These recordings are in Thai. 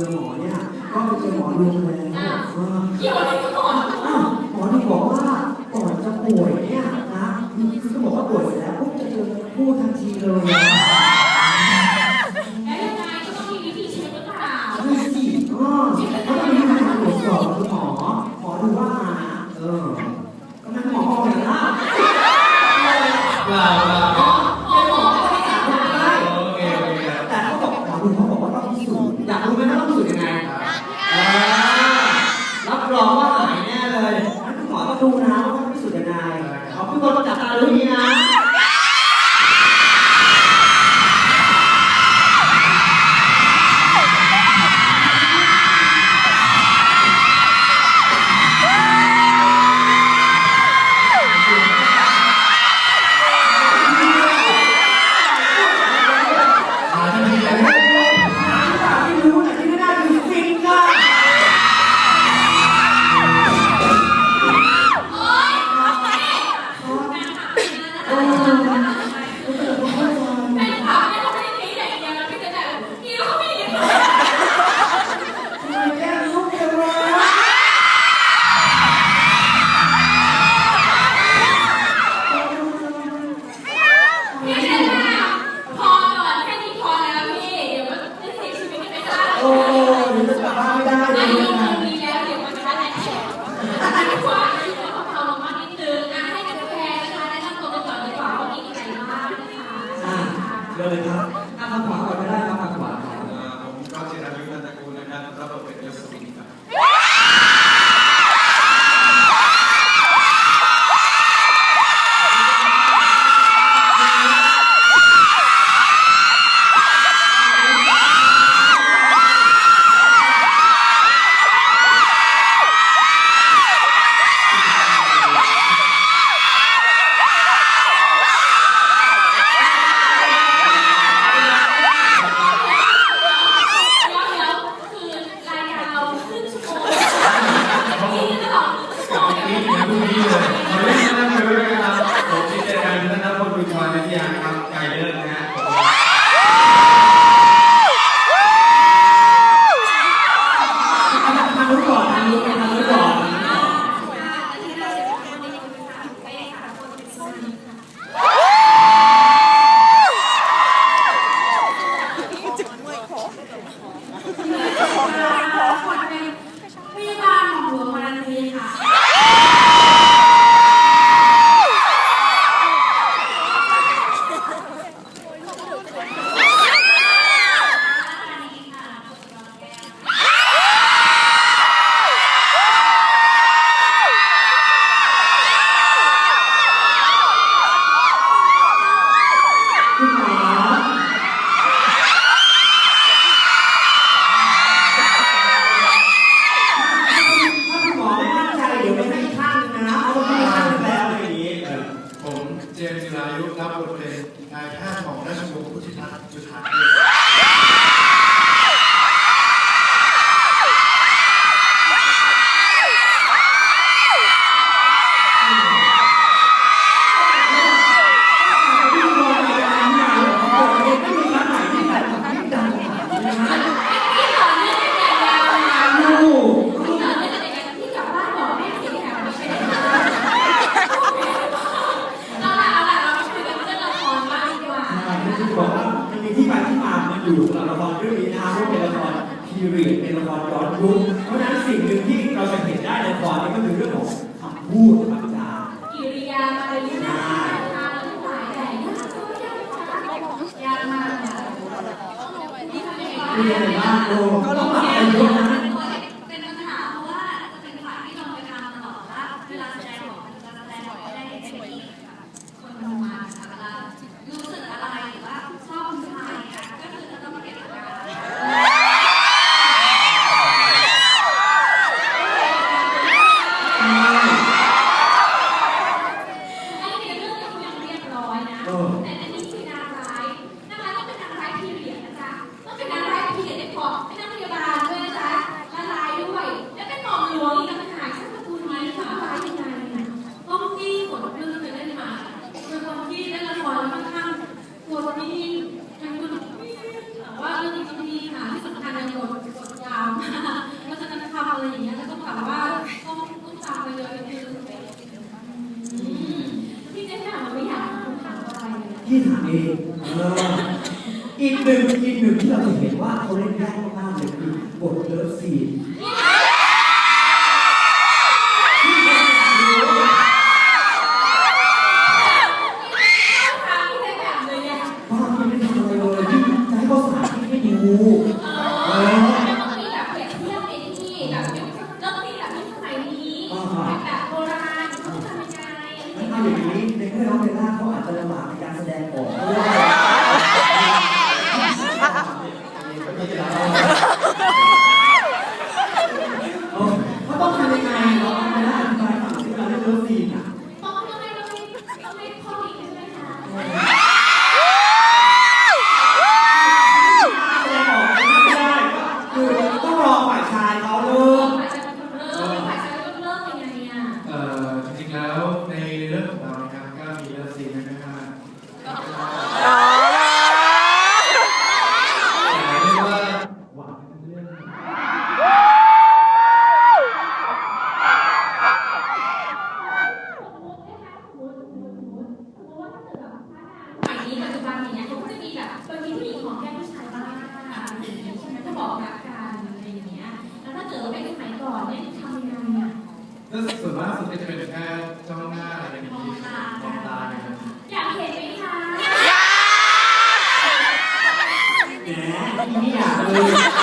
เจอหมอเนี่ย ก็ไปเจอหมอลุงเลยเขาบอกว่า เกี่ยวอะไกับห อยู่กับละครเรื่องนี้นะครับว่เป็นละครพีเรียดเป็นละครย้อนยุคเพราะฉะนั้นสิ่งหนึ่งที่เราจะเห็นได้ในละครนี้ก็คือเรื่องของคำพูดคำจากิริยาอะไรนี่นะยากมากเรียนบ้านโลก็ต้องปรับไปเยอนะ política Yeah.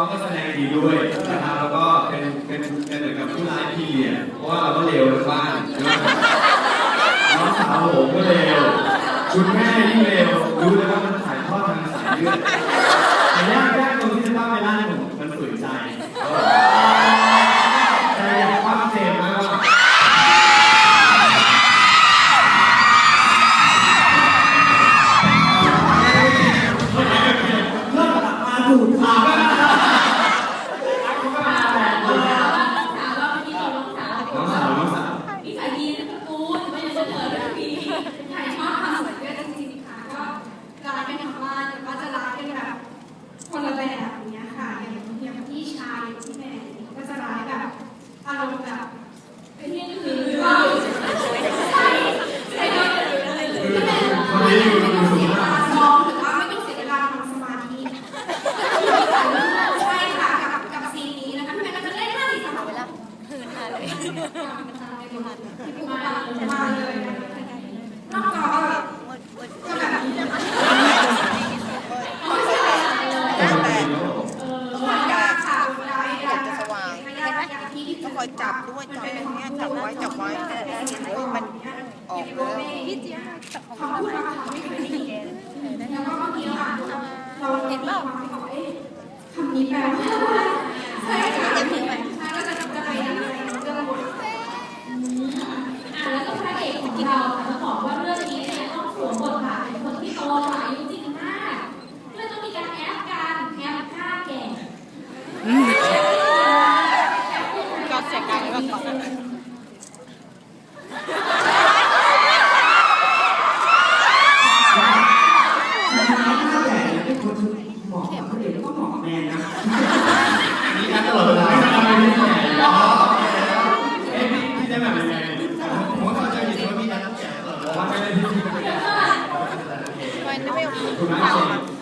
องๆก็แสดงดีด้วยนะครับแล้วก็เป็นเป็นเป็นเหมือนกับผู้ชายที่เนี่ยเพราะว่าเราก็เลวในบ้านน้องสาวผมก็เลวชุดแม่ที่งเลวรู้เลยว่ามันถ่ายทอดทางสายเลือด ด้วยจับเป็นเนี้ยจับไว้จับไว้เฮ้ยมันออกเลยพี่เจี๊ยบจับของมันไม่เคยได้ยินเห็นเปล่าคำนี้แปลว่าเฮ้ยจะถึงไหมแล้วจะจะไปยังไงจะหมดแล้วก็พระเอกของเราต้องบอกว่าเรื่องนี้เนี่ยต้องสวมบทบาทเป็นคนที่โตอายุ Islam.